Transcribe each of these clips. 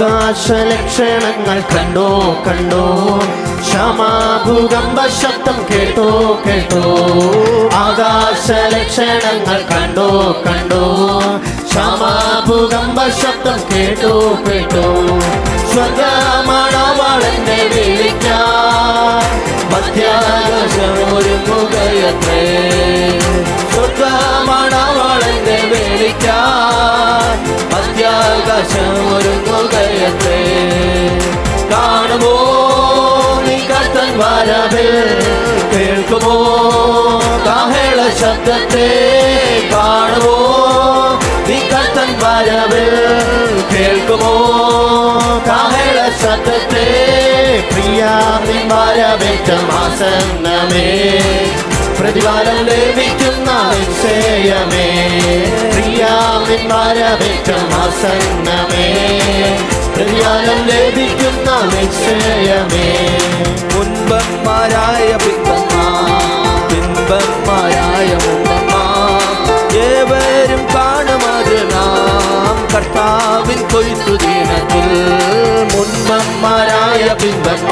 ആകാശ ലക്ഷണങ്ങൾ കണ്ടോ കണ്ടോ? ക്ഷമാഭൂകമ്പ ശബ്ദം കേട്ടോ കേട്ടോ. ആകാശ ലക്ഷണങ്ങൾ കണ്ടോ കണ്ടോ? ക്ഷമാഭൂകമ്പ ശബ്ദം കേട്ടോ കേട്ടോ. സ്വർഗമണവാളന്റെ വിളിക്കാൻ മധ്യാകാശം ഒരുങ്ങുകയത്രേ സ്വർഗമണവാളന്റെ വിളിക്കാൻ മധ്യാകാശം കേൾക്കുമോ കാഹള ശബ്ദത്തെ കാണുമോ? നിക്കത്തൻ കത്തൻ വരവിൽ കേൾക്കുമോ? കാഹള ശബ്ദത്തെ പ്രിയ വരവേറ്റ മാസന്നമേ പ്രതിഫലം ലഭിക്കുന്ന നിശ്ചയമേ. പ്രിയ വരവേറ്റ മാസന്നമേ പ്രതിഫലം ലഭിക്കുന്ന നിശ്ചയമേ. മുൻപന്മാരായ പിൻപന്മാർ പിൻപന്മാരായ മുമ്പന്മാർ ഏവരും കാണുമത് നാം കർത്താവിൻ കൊയ്ത്തു ദിനത്തിൽ മുൻപന്മാരായ ബിംബമ്മ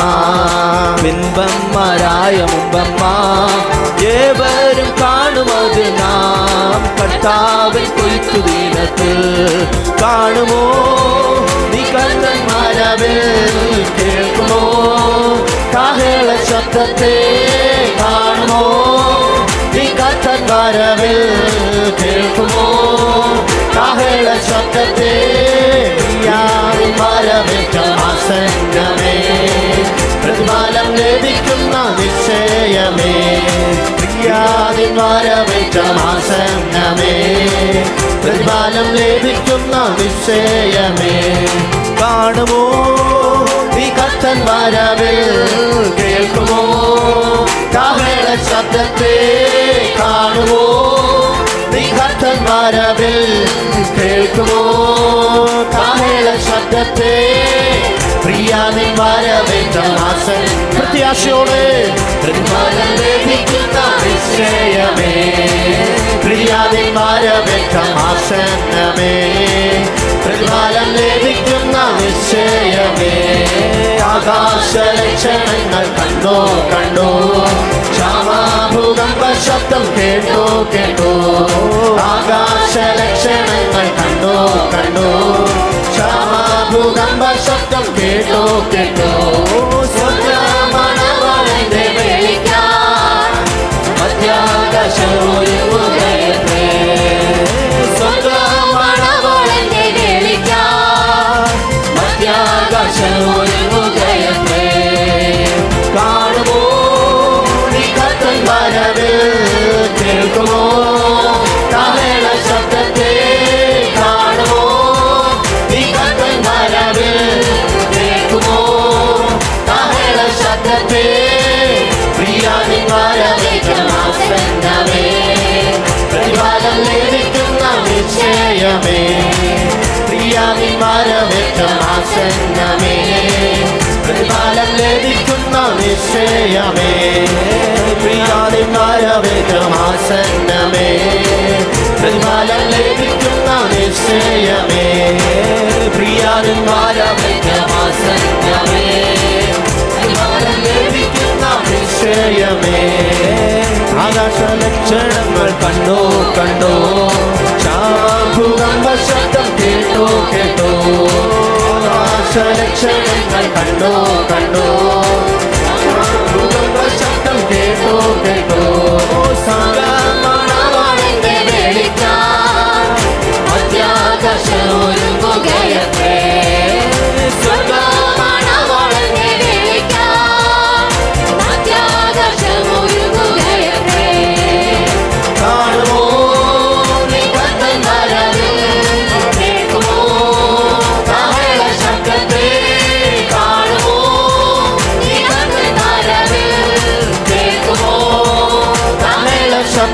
ബിംബന്മാരായ മുമ്പമ്മ ഏവരും കാണുമത് നാം കർത്താവിൻ കൊയ്ത്തു ദിനത്തിൽ കാണുമോ? നീ കണ്ണന്മാരവിൽ കേൾക്കുമോ? കാഹള ശബ്ദത്തെ കാണുമോ? വരവിൽ കേൾക്കുമോ? കാഹള ശബ്ദത്തെ ആസന്നമേ. പ്രതിഫലം ലഭിക്കുന്ന നിശ്ചയമേ. പ്രിയാതിൻ ആസന്നമേ. പ്രതിഫലം ലഭിക്കുന്ന നിശ്ചയമേ. കാണുമോ? നീ കത്തൻ വരവിൽ കേൾക്കുമോ? കാഹള ശബ്ദത്തെ കാണുമോ? നീ കത്തൻ വരവിൽ കേൾക്കുമോ? കാഹള ശബ്ദത്തെ പ്രിയാനിൻ വരവേറ്റ മാസൻ പ്രത്യാശയോടെ ലഭിക്കുന്ന നിശ്ചയമേ. പ്രിയാനിൻ വരവേറ്റ മാസന്നമേ പ്രതിഫലം ലഭിക്കുന്ന നിശ്ചയമേ ആകാശ ലക്ഷണങ്ങൾ കണ്ടോ കണ്ടോ ക്ഷാമാഭൂകമ്പ ശബ്ദം കേട്ടോ കേട്ടോ ആകാശ ലക്ഷണങ്ങൾ കണ്ടോ കണ്ടോ ക്ഷാമാഭൂകമ്പ ശബ്ദം കേട്ടോ കേട്ടോ കേൾക്കുമോ? കാഹള ശബ്ദത്തെ കാണുമോ? നീ കത്തൻ വരവിൽ കേൾക്കുമോ? കാഹള ശബ്ദത്തെ പ്രിയാനിൻ വരവേറ്റമാസന്നമേ പ്രതിഫലം ലഭിക്കുന്ന നിശ്ചയമേ. ലഭിക്കുന്ന നിശ്ചയമേ. പ്രിയാനിൻ വരവേറ്റമാസന്നമേ പ്രതിഫലം ലഭിക്കുന്ന നിശ്ചയമേ. പ്രിയാനിൻ വരവേറ്റമാസന്നമേ പ്രതിഫലം ലഭിക്കുന്ന നിശ്ചയമേ. ആകാശ ലക്ഷണങ്ങൾ കണ്ടോ കണ്ടോ. ശാഭുകമ്പ ശബ്ദം ആകാശ ലക്ഷണങ്ങൾ കണ്ടോ കണ്ടോ ശാഭുകമ്പ ശബ്ദം കേട്ടോ കേട്ടോ സാഗമണവാളന്റെ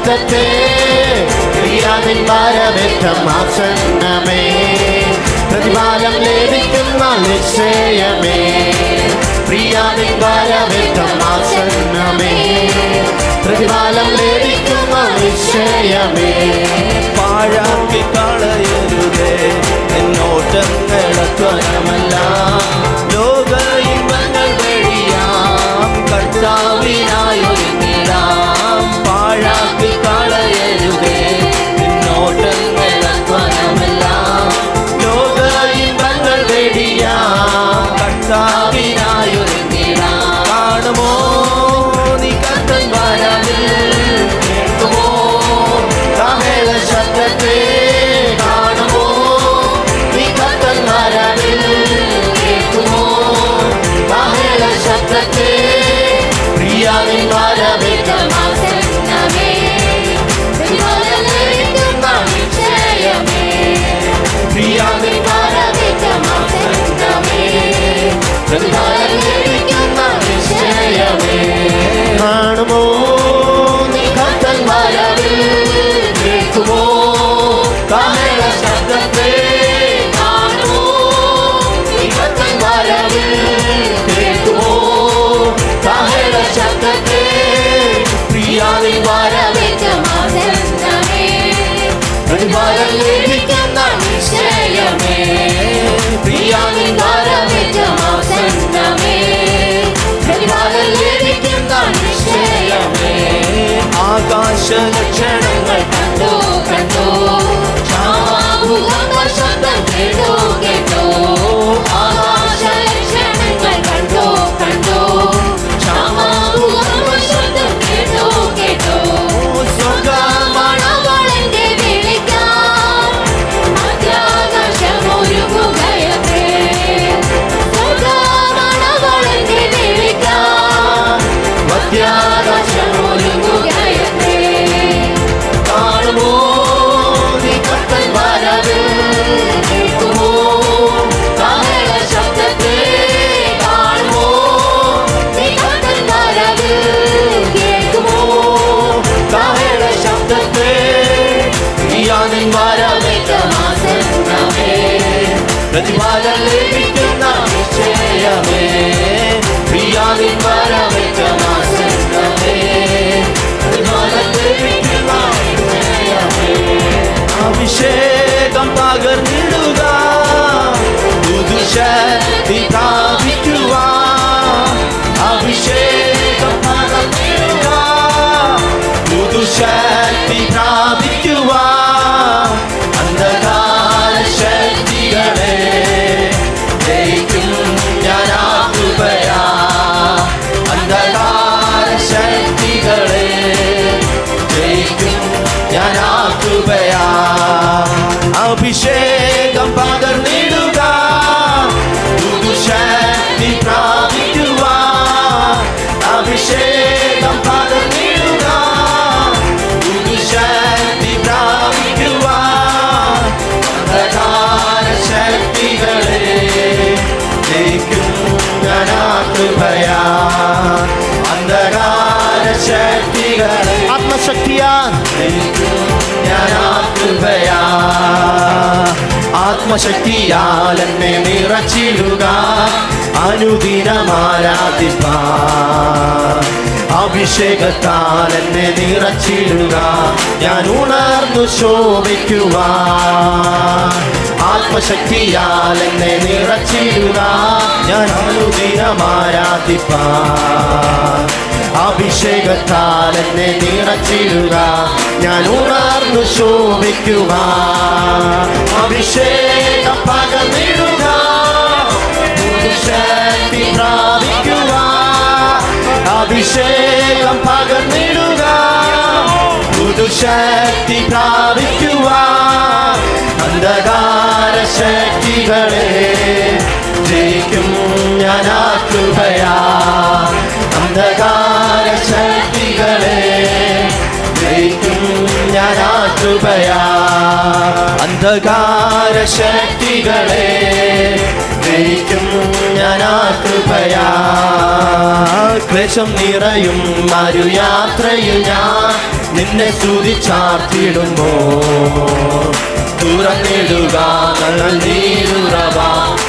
ശബ്ദത്തെ പ്രിയാതിൻ വരവേറ്റം ആസന്നമേ. പ്രതിഫലം ലഭിക്കുന്ന നിശ്ചയമേ. പ്രിയാതിൻ വരവേറ്റം ആസന്നമേ. പ്രതിഫലം ലഭിക്കുന്ന നിശ്ചയമേ. പാഴാക്കി കളയരുതേ പ്രതിഫലം ലഭിക്കുന്ന നിശ്ചയമേ നിശ്ചയമേ ആകാശ ലക്ഷണങ്ങൾ കണ്ടു കണ്ടു. പ്രതിഫലം ലഭിക്കുന്ന നിശ്ചയമേ പ്രിയാനിൻ വരവേറ്റമാസന്നമേ പ്രതിഫലം ലഭിക്കുന്ന നിശ്ചയമേ അഭിഷേകം പകർന്നിടുക പുതുശക്തി ആത്മശക്തിയാൽ എന്നെ നിറച്ചിടുക. അനുദിനമാരാധിപ്പ അഭിഷേകത്താൽ എന്നെ നിറച്ചിടുക. ഞാൻ ഉണർന്നു ശോഭിക്കുക. ആത്മശക്തിയാൽ എന്നെ നിറച്ചിടുക. ഞാൻ അനുദിനമാരാധിപ്പ അഭിഷേകത്താൽ എന്നെ നിറച്ചിടുക ഞാൻ ഉണർന്നു ശോഭിക്കുക. അഭിഷേക പകർന്നിടുക. ശക്തി പ്രാപിക്കുക. അഭിഷേകം പകർന്നിടുക. പുതുശക്തി പ്രാപിക്കുക. അന്ധകാര ശക്തികളെ ജയിക്കും ഞാൻ കൃപയാ. അന്ധകാര ശക്തികളെ ജയിക്കും ഞാനാ കൃപയാ. ക്ലേശം നിറയും മരു യാത്രയിൽ ഞാൻ നിന്നെ സ്തുതിച്ചാർത്തിടുമ്പോ. തുറന്നിടുക നങ്ങൾ നീരുറവ.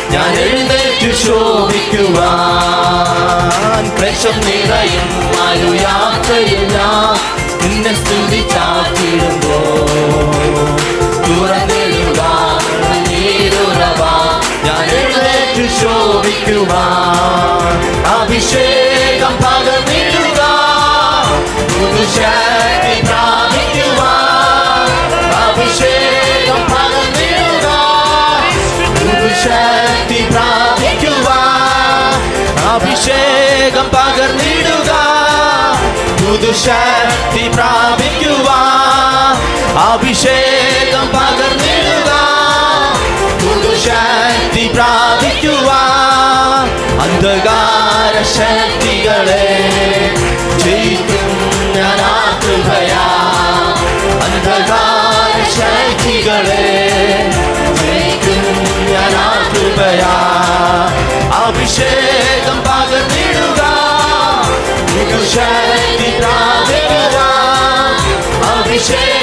ഞാൻ എഴുന്നേറ്റു ശോഭിക്കുവാൻ ക്ലേശം നിറയും മരു യാത്രയിൽ ഞാൻ നിന്നെ സ്തുതിച്ചാർത്തിടുമ്പോ. അഭിഷേകം പകർന്നിടുക. പുതുശക്തി പ്രാപിക്കുക അഭിഷേകം പകർന്നിടുക പുതുശക്തി പ്രാപിക്കുക അന്ധകാര ശക്തികളെ ജയിക്കും. ശരണനാകുകയാ അന്ധകാര ശക്തികളെ ജയിക്കുന്നനാകുകയാ അഭിഷേകം പകർന്നിടുക ശക്തി പ്രാപിക്കുക അഭിഷേകം